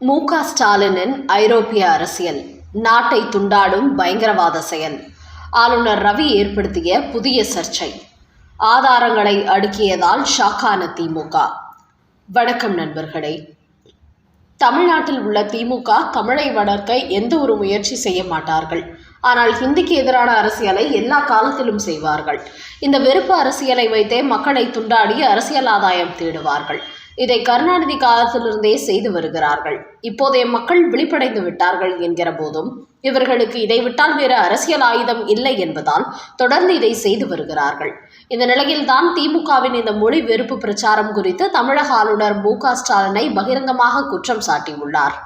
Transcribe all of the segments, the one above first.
மு க ஸ்டாலினின் ஐரோப்பிய அரசியல். நாட்டை துண்டாடும் பயங்கரவாத செயல். ஆளுநர் ரவி ஏற்படுத்திய புதிய சர்ச்சை. ஆதாரங்களை அடுக்கியதால் ஷாக்கான திமுக. வணக்கம் நண்பர்களே. தமிழ்நாட்டில் உள்ள திமுக தமிழை வளர்க்க எந்த ஒரு முயற்சி செய்ய மாட்டார்கள். ஆனால் ஹிந்திக்கு எதிரான அரசியலை எல்லா காலத்திலும் செய்வார்கள். இந்த வெறுப்பு அரசியலை வைத்தே மக்களை துண்டாடி அரசியல் ஆதாயம் தேடுவார்கள். இதை கருணாநிதி காலத்திலிருந்தே செய்து வருகிறார்கள். இப்போதைய மக்கள் விழிப்படைந்து விட்டார்கள் என்கிற போதும் இவர்களுக்கு இதை விட்டால் வேறு அரசியல் ஆயுதம் இல்லை என்பதால் தொடர்ந்து இதை செய்து வருகிறார்கள். இந்த நிலையில்தான் திமுகவின் இந்த மொழி வெறுப்பு பிரச்சாரம் குறித்து தமிழக ஆளுநர் மு க ஸ்டாலினை பகிரங்கமாக குற்றம் சாட்டியுள்ளார்.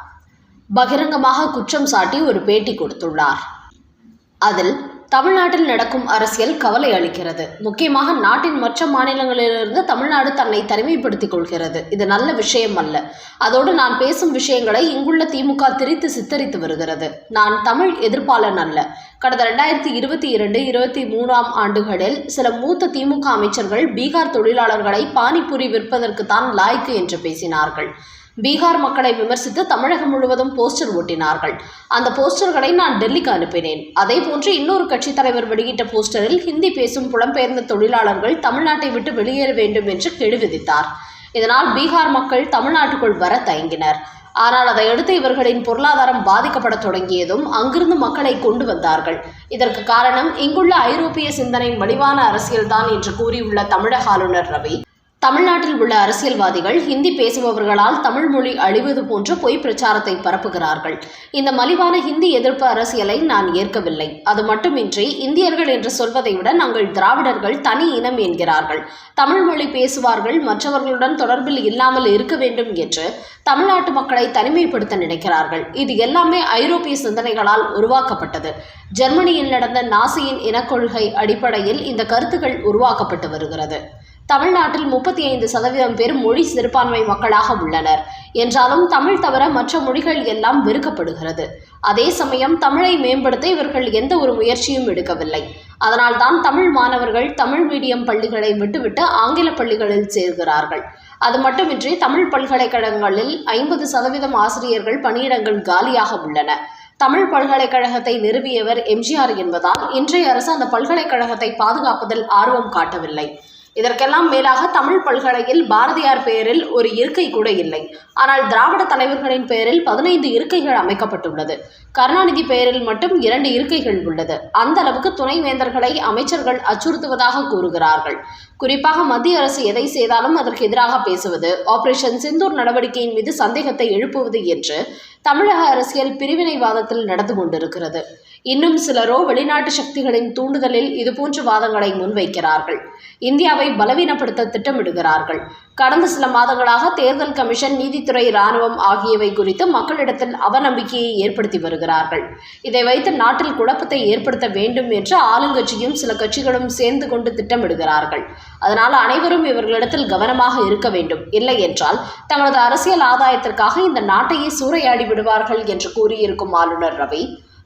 பகிரங்கமாக குற்றம் சாட்டி ஒரு பேட்டி கொடுத்துள்ளார். அதில் தமிழ்நாட்டில் நடக்கும் அரசியல் கவலை அளிக்கிறது. முக்கியமாக நாட்டின் மற்ற மாநிலங்களிலிருந்து தமிழ்நாடு தன்னை தனிமைப்படுத்திக் கொள்கிறது. இது நல்ல விஷயம் அல்ல. அதோடு நான் பேசும் விஷயங்களை இங்குள்ள திமுக திரித்து சித்தரித்து வருகிறது. நான் தமிழ் எதிர்ப்பாளன் அல்ல. கடந்த ரெண்டாயிரத்தி இருபத்தி இரண்டு இருபத்தி மூணாம் ஆண்டுகளில் சில மூத்த திமுக அமைச்சர்கள் பீகார் தொழிலாளர்களை பானிபூரி விற்பதற்கு தான் லாய்க்கு என்று பேசினார்கள். பீகார் மக்களை விமர்சித்து தமிழகம் முழுவதும் போஸ்டர் ஒட்டினார்கள். அந்த போஸ்டர்களை நான் டெல்லிக்கு அனுப்பினேன். அதே போன்று இன்னொரு கட்சித் தலைவர் வெளியிட்ட போஸ்டரில் ஹிந்தி பேசும் புலம்பெயர்ந்த தொழிலாளர்கள் தமிழ்நாட்டை விட்டு வெளியேற வேண்டும் என்று கெடு விதித்தார். இதனால் பீகார் மக்கள் தமிழ்நாட்டுக்குள் வர தயங்கினர். ஆனால் அதையடுத்து இவர்களின் பொருளாதாரம் பாதிக்கப்பட தொடங்கியதும் அங்கிருந்து மக்களை கொண்டு வந்தார்கள். இதற்கு காரணம் இங்குள்ள ஐரோப்பிய சிந்தனை மலிவான அரசியல்தான் என்று கூறியுள்ள தமிழக ஆளுநர் ரவி. தமிழ்நாட்டில் உள்ள அரசியல்வாதிகள் ஹிந்தி பேசுபவர்களால் தமிழ் மொழி அழிவது போன்ற பொய் பிரச்சாரத்தை பரப்புகிறார்கள். இந்த மலிவான ஹிந்தி எதிர்ப்பு அரசியலை நான் ஏற்கவில்லை. அது மட்டுமின்றி இந்தியர்கள் என்று சொல்வதை விட நாங்கள் திராவிடர்கள் தனி இனம் என்கிறார்கள். தமிழ் மொழி பேசுவார்கள் மற்றவர்களுடன் தொடர்பில் இல்லாமல் இருக்க வேண்டும் என்று தமிழ்நாட்டு மக்களை தனிமைப்படுத்த நினைக்கிறார்கள். இது எல்லாமே ஐரோப்பிய சிந்தனைகளால் உருவாக்கப்பட்டது. ஜெர்மனியில் நடந்த நாசியின் இனக்கொள்கை அடிப்படையில் இந்த கருத்துக்கள் உருவாக்கப்பட்டு வருகிறது. தமிழ்நாட்டில் முப்பத்தி ஐந்து சதவீதம் பேர் மொழி சிறுபான்மை மக்களாக உள்ளனர். என்றாலும் தமிழ் தவிர மற்ற மொழிகள் எல்லாம் வெறுக்கப்படுகிறது. அதே சமயம் தமிழை மேம்படுத்த இவர்கள் எந்த ஒரு முயற்சியும் எடுக்கவில்லை. அதனால்தான் தமிழ் மாணவர்கள் தமிழ் மீடியம் பள்ளிகளை விட்டுவிட்டு ஆங்கில பள்ளிகளில் சேர்கிறார்கள். அது மட்டுமின்றி தமிழ் பல்கலைக்கழகங்களில் ஐம்பது சதவீதம் ஆசிரியர்கள் பணியிடங்கள் காலியாக உள்ளன. தமிழ் பல்கலைக்கழகத்தை நிறுவியவர் எம்ஜிஆர் என்பதால் இன்றைய அரசு அந்த பல்கலைக்கழகத்தை பாதுகாப்பதில் ஆர்வம் காட்டவில்லை. இதற்கெல்லாம் மேலாக தமிழ் பல்கலையில் பாரதியார் பெயரில் ஒரு இருக்கை கூட இல்லை. ஆனால் திராவிட தலைவர்களின் பெயரில் பதினைந்து இருக்கைகள் அமைக்கப்பட்டுள்ளது. கருணாநிதி பெயரில் மட்டும் இரண்டு இருக்கைகள் உள்ளது. அந்த அளவுக்கு துணைவேந்தர்களை அமைச்சர்கள் அச்சுறுத்துவதாக கூறுகிறார்கள். குறிப்பாக மத்திய அரசு எதை செய்தாலும் அதற்கு எதிராக பேசுவது ஆபரேஷன் சிந்தூர் நடவடிக்கையின் மீது சந்தேகத்தை எழுப்புவது என்று தமிழக அரசியல் பிரிவினைவாதத்தில் நடந்து கொண்டிருக்கிறது. இன்னும் சிலரோ வெளிநாட்டு சக்திகளின் தூண்டுதலில் இதுபோன்ற வாதங்களை முன்வைக்கிறார்கள். இந்தியாவை பலவீனப்படுத்த திட்டமிடுகிறார்கள். கடந்த சில மாதங்களாக தேர்தல் கமிஷன் நீதித்துறை இராணுவம் ஆகியவை குறித்து மக்களிடத்தில் அவநம்பிக்கையை ஏற்படுத்தி வருகிறார்கள். இதை வைத்து நாட்டில் குழப்பத்தை ஏற்படுத்த வேண்டும் என்று ஆளுங்கட்சியும் சில கட்சிகளும் சேர்ந்து கொண்டு திட்டமிடுகிறார்கள். அதனால் அனைவரும் இவர்களிடத்தில் கவனமாக இருக்க வேண்டும். இல்லை என்றால் தங்களது அரசியல் ஆதாயத்திற்காக இந்த நாட்டையே சூறையாடி விடுவார்கள் என்று கூறியிருக்கும் ஆளுநர் ரவி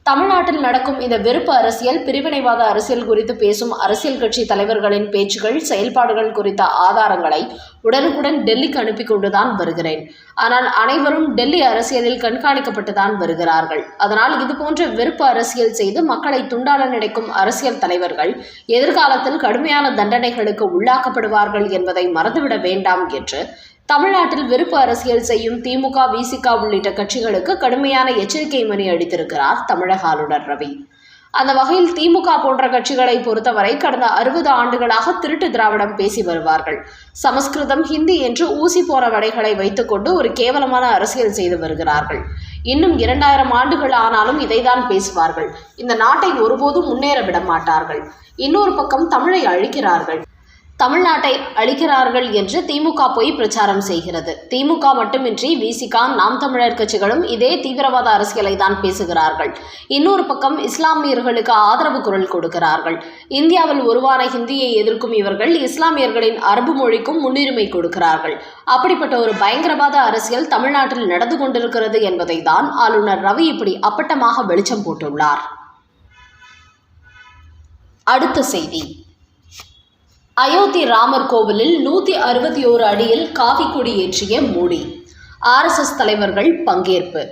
தமிழ்நாட்டில் நடக்கும் இந்த வெறுப்பு அரசியல் பிரிவினைவாத அரசியல் குறித்து பேசும் அரசியல் கட்சி தலைவர்களின் பேச்சுகள் செயல்பாடுகள் குறித்த ஆதாரங்களை உடனுக்குடன் டெல்லிக்கு அனுப்பி கொண்டுதான் வருகிறேன். ஆனால் அனைவரும் டெல்லி அரசியலில் கண்காணிக்கப்பட்டுதான் வருகிறார்கள். அதனால் இதுபோன்ற வெறுப்பு அரசியல் செய்து மக்களை துண்டாட நினைக்கும் அரசியல் தலைவர்கள் எதிர்காலத்தில் கடுமையான தண்டனைகளுக்கு உள்ளாக்கப்படுவார்கள் என்பதை மறந்துவிட வேண்டாம் என்று தமிழ்நாட்டில் வெறுப்பு அரசியல் செய்யும் திமுக விசிக உள்ளிட்ட கட்சிகளுக்கு கடுமையான எச்சரிக்கை மணி அடித்திருக்கிறார் தமிழக ஆளுநர் ரவி. அந்த வகையில் திமுக போன்ற கட்சிகளை பொறுத்தவரை கடந்த அறுபது ஆண்டுகளாக திருட்டு திராவிடம் பேசி வருவார்கள். சமஸ்கிருதம் ஹிந்தி என்று ஊசி போற வடைகளை வைத்துக்கொண்டு ஒரு கேவலமான அரசியல் செய்து வருகிறார்கள். இன்னும் இரண்டாயிரம் ஆண்டுகள் ஆனாலும் இதைதான் பேசுவார்கள். இந்த நாட்டை ஒருபோதும் முன்னேற விட மாட்டார்கள். இன்னொரு பக்கம் தமிழை அழிக்கிறார்கள். தமிழ்நாட்டை அழிக்கிறார்கள் என்று திமுக போய் பிரச்சாரம் செய்கிறது. திமுக மட்டுமின்றி விசிகா நாம் தமிழர் கட்சிகளும் இதே தீவிரவாத அரசியலை தான் பேசுகிறார்கள். இன்னொரு பக்கம் இஸ்லாமியர்களுக்கு ஆதரவு குரல் கொடுக்கிறார்கள். இந்தியாவில் உருவான ஹிந்தியை எதிர்க்கும் இவர்கள் இஸ்லாமியர்களின் அரபு மொழிக்கும் முன்னுரிமை கொடுக்கிறார்கள். அப்படிப்பட்ட ஒரு பயங்கரவாத அரசியல் தமிழ்நாட்டில் நடந்து கொண்டிருக்கிறது என்பதை தான் ஆளுநர் ரவி இப்படி அப்பட்டமாக வெளிச்சம் போட்டுள்ளார். அடுத்த செய்தி. அயோத்தி ராமர் கோவிலில் நூற்றி அறுபத்தி ஓரு அடியில் காவி கொடி ஏற்றிய மோடி. ஆர்எஸ்எஸ் தலைவர்கள் பங்கேற்பு.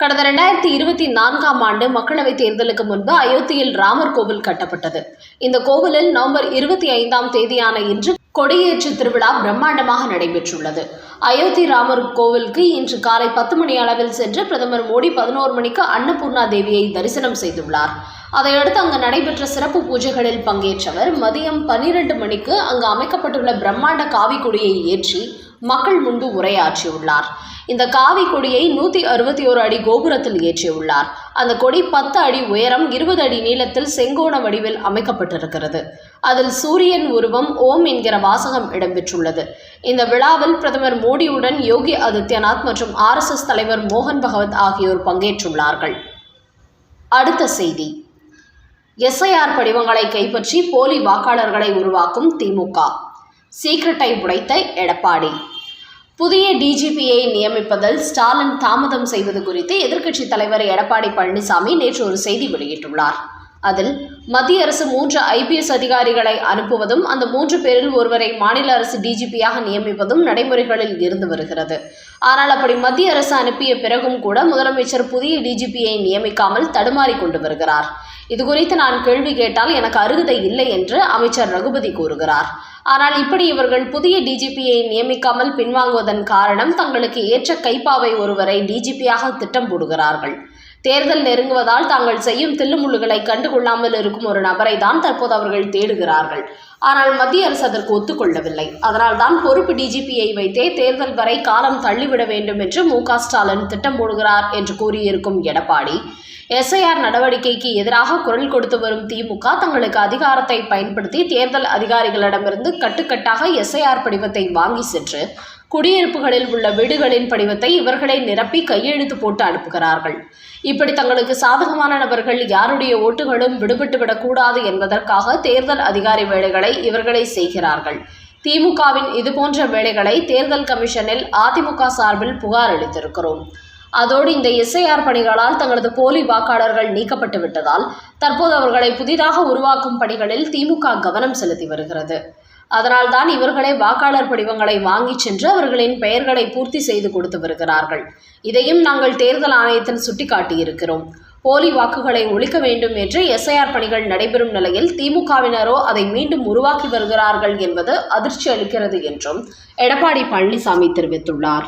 கடந்த ரெண்டாயிரத்தி இருபத்தி நான்காம் ஆண்டு மக்களவைத் தேர்தலுக்கு முன்பு அயோத்தியில் ராமர் கோவில் கட்டப்பட்டது. இந்த கோவிலில் நவம்பர் இருபத்தி ஐந்தாம் தேதியான இன்று கொடியேற்று திருவிழா பிரம்மாண்டமாக நடைபெற்றுள்ளது. அயோத்தி ராமர் கோவிலுக்கு இன்று காலை பத்து மணி அளவில் சென்று பிரதமர் மோடி பதினோரு மணிக்கு அன்னபூர்ணா தேவியை தரிசனம் செய்துள்ளார். அதையடுத்து அங்கு நடைபெற்ற சிறப்பு பூஜைகளில் பங்கேற்றவர் மதியம் பன்னிரண்டு மணிக்கு அங்கு அமைக்கப்பட்டுள்ள பிரம்மாண்ட காவி கொடியை ஏற்றி மக்கள் முன்பு உரையாற்றியுள்ளார். இந்த காவி கொடியை நூற்றி அறுபத்தி ஓரு அடி கோபுரத்தில் ஏற்றியுள்ளார். அந்த கொடி பத்து அடி உயரம் இருபது அடி நீளத்தில் செங்கோண வடிவில் அமைக்கப்பட்டிருக்கிறது. அதில் சூரியன் உருவம் ஓம் என்கிற வாசகம் இடம்பெற்றுள்ளது. இந்த விழாவில் பிரதமர் மோடியுடன் யோகி ஆதித்யநாத் மற்றும் ஆர்எஸ்எஸ் தலைவர் மோகன் பகவத் ஆகியோர் பங்கேற்றுள்ளார்கள். அடுத்த செய்தி. எஸ்ஐஆர் படிவங்களை கைப்பற்றி போலி வாக்காளர்களை உருவாக்கும் திமுக. சீக்கிரட்டை உடைத்த எடப்பாடி. புதிய டிஜிபியை நியமிப்பதில் ஸ்டாலின் தாமதம் செய்வது குறித்து எதிர்க்கட்சித் தலைவர் எடப்பாடி பழனிசாமி நேற்று ஒரு செய்தி வெளியிட்டுள்ளார். அதில் மத்திய அரசு மூன்று ஐபிஎஸ் அதிகாரிகளை அனுப்புவதும் அந்த மூன்று பேரில் ஒருவரை மாநில அரசு டிஜிபியாக நியமிப்பதும் நடைமுறைகளில் இருந்து வருகிறது. ஆனால் அப்படி மத்திய அரசு அனுப்பிய பிறகும் கூட முதலமைச்சர் புதிய டிஜிபியை நியமிக்காமல் தடுமாறி கொண்டு வருகிறார். இதுகுறித்து நான் கேள்வி கேட்டால் எனக்கு அருகதை இல்லை என்று அமைச்சர் ரகுபதி கூறுகிறார். ஆனால் இப்படி இவர்கள் புதிய டிஜிபியை நியமிக்காமல் பின்வாங்குவதன் காரணம் தங்களுக்கு ஏற்ற கைப்பாவை ஒருவரை டிஜிபியாக திட்டம் போடுகிறார்கள் தேர்தல் நெருங்குவதால் தாங்கள் செய்யும் தில்லுமுள்ளுகளை கண்டுகொள்ளாமல் இருக்கும் ஒரு நபரை தான் தற்போது அவர்கள் தேடுகிறார்கள். ஆனால் மத்திய அரசு அதற்கு ஒத்துக்கொள்ளவில்லை. அதனால் தான் பொறுப்பு டிஜிபியை வைத்தே தேர்தல் வரை காலம் தள்ளிவிட வேண்டும் என்று மு க ஸ்டாலின் திட்டம் போடுகிறார் என்று கூறியிருக்கும் எடப்பாடி எஸ்ஐஆர் நடவடிக்கைக்கு எதிராக குரல் கொடுத்து வரும் திமுக தங்களுக்கு அதிகாரத்தை பயன்படுத்தி தேர்தல் அதிகாரிகளிடமிருந்து கட்டுக்கட்டாக எஸ்ஐஆர் படிவத்தை வாங்கி சென்று குடியிருப்புகளில் உள்ள வீடுகளின் படிவத்தை இவர்களே நிரப்பி கையெழுத்து போட்டு அனுப்புகிறார்கள். இப்படி தங்களுக்கு சாதகமான நபர்கள் யாருடைய ஓட்டுகளும் விடுபட்டு விடக்கூடாது என்பதற்காக தேர்தல் அதிகாரி வேலைகளை இவர்களே செய்கிறார்கள். திமுகவின் இதுபோன்ற வேலைகளை தேர்தல் கமிஷனில் அதிமுக சார்பில் புகார் அளித்திருக்கிறோம். அதோடு இந்த எஸ்ஐஆர் பணிகளால் தங்களது போலி வாக்காளர்கள் நீக்கப்பட்டு விட்டதால் தற்போது அவர்களை புதிதாக உருவாக்கும் பணிகளில் திமுக கவனம் செலுத்தி வருகிறது. அதனால்தான் இவர்களே வாக்காளர் படிவங்களை வாங்கிச் சென்று அவர்களின் பெயர்களை பூர்த்தி செய்து கொடுத்து வருகிறார்கள். இதையும் நாங்கள் தேர்தல் ஆணையத்தில் சுட்டிக்காட்டியிருக்கிறோம். போலி வாக்குகளை ஒழிக்க வேண்டும் என்று எஸ்ஐஆர் பணிகள் நடைபெறும் நிலையில் திமுகவினரோ அதை மீண்டும் உருவாக்கி வருகிறார்கள் என்பது அதிர்ச்சி அளிக்கிறது என்றும் எடப்பாடி பழனிசாமி தெரிவித்துள்ளார்.